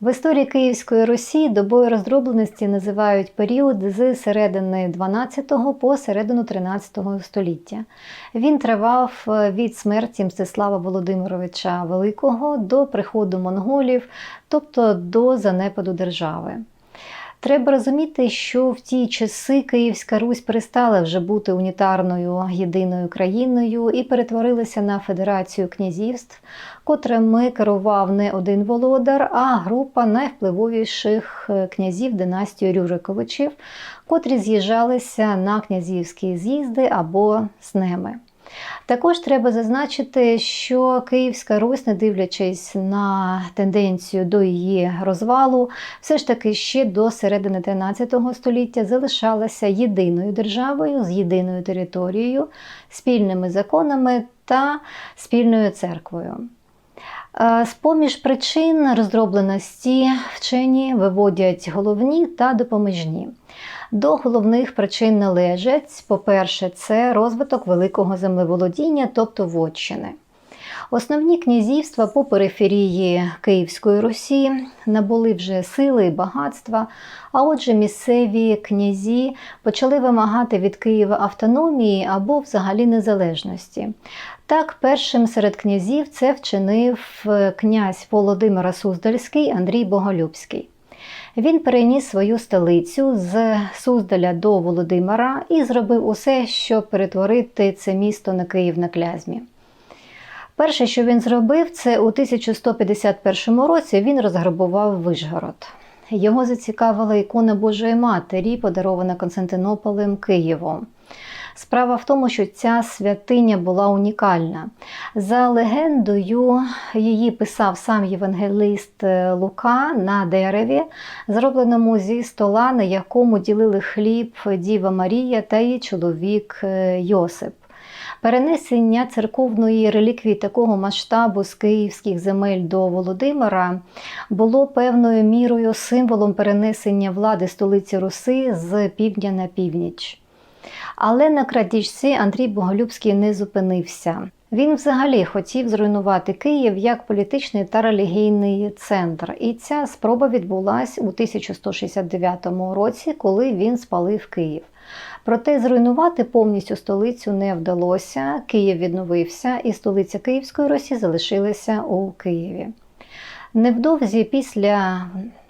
В історії Київської Русі добою роздробленості називають період з середини 12 по середину 13 століття. Він тривав е, від смерті Мстислава Володимировича Великого до приходу монголів, тобто до занепаду держави. Треба розуміти, що в ті часи Київська Русь перестала вже бути унітарною єдиною країною і перетворилася на федерацію князівств, котрими керував не один володар, а група найвпливовіших е, князів династії Рюриковичів, котрі з'їжджалися на князівські з'їзди або снеми. Також треба зазначити, що Київська Русь, не дивлячись на тенденцію до її розвалу, все ж таки ще до середини 13 століття залишалася єдиною державою з єдиною територією, спільними законами та спільною церквою. Е, З поміж причин роздробленості вчені виводять головні та допоміжні. До головних причин належать, по-перше, це розвиток великого землеволодіння, тобто вотчини. Основні князівства по периферії Київської Русі набули вже сили і багатства, а отже, місцеві князі почали вимагати від Києва автономії або взагалі незалежності. Так, першим серед князів це вчинив князь Володимира Суздальський Андрій Боголюбський. Він переніс свою столицю з Суздаля до Володимира і зробив усе, щоб перетворити це місто на Київ на клязьмі. Перше, що він зробив, це у 1151 році він розграбував Вишгород. Його зацікавила ікона Божої Матері, подарована Константинополем Києвом. Справа в тому, що ця святиня була унікальна. За легендою, її писав сам євангелист Лука на дереві, зробленому зі стола, на якому ділили хліб Діва Марія та її чоловік Йосип. Перенесення церковної реліквії такого масштабу з київських земель до Володимира було певною мірою символом перенесення влади столиці Руси з півдня на північ. Але на крадіжці Андрій Боголюбський не зупинився. Він взагалі хотів зруйнувати Київ як політичний та релігійний центр. І ця спроба відбулася у 1169 році, коли він спалив Київ. Проте зруйнувати повністю столицю не вдалося. Київ відновився, і столиця Київської Русі залишилася у Києві. Невдовзі після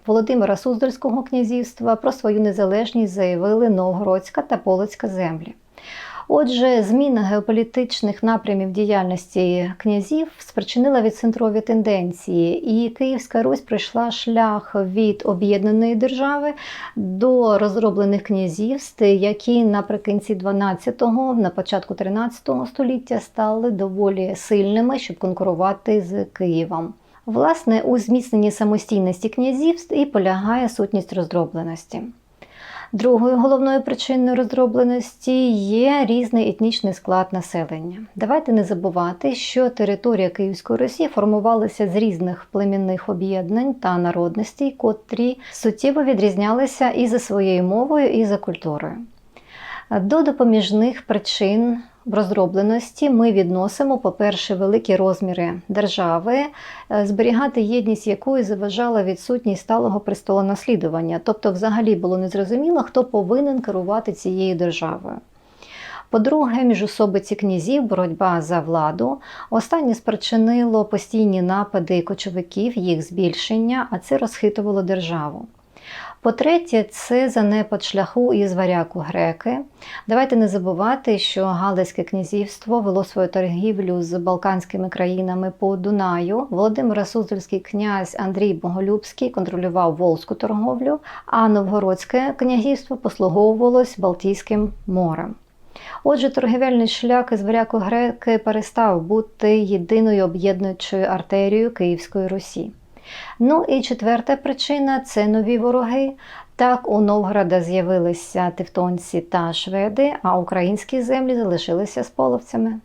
Володимира Суздальського князівства про свою незалежність заявили Новгородська та Полоцька землі. Отже, зміна геополітичних напрямів діяльності князів спричинила відцентрові тенденції, і Київська Русь пройшла шлях від об'єднаної держави до розроблених князівств, які наприкінці 12-го, на початку 13 століття стали доволі сильними, щоб конкурувати з Києвом. Власне, у зміцненні самостійності князівств і полягає сутність роздробленості. Другою головною причиною роздробленості є різний етнічний склад населення. Давайте не забувати, що територія Київської Росії формувалася з різних племінних об'єднань та народностей, котрі суттєво відрізнялися і за своєю мовою, і за культурою. До допоміжних причин в роздробленості ми відносимо, по-перше, великі розміри держави, зберігати єдність якої заважала відсутність сталого престолонаслідування, тобто, взагалі було незрозуміло, хто повинен керувати цією державою. По-друге, міжособиці князів, боротьба за владу. Останнє спричинило постійні напади кочовиків, їх збільшення, а це розхитувало державу. По-третє, це занепад шляху із варяку греки. Давайте не забувати, що Галицьке князівство вело свою торгівлю з балканськими країнами по Дунаю. Володимир Суздальський князь Андрій Боголюбський контролював волзьку торговлю, а Новгородське князівство послуговувалось Балтійським морем. Отже, торгівельний шлях із варяку греки перестав бути єдиною об'єднуючою артерією Київської Русі. Ну і четверта причина це нові вороги. Так, у Новграда з'явилися тевтонці та шведи, а українські землі залишилися з половцями.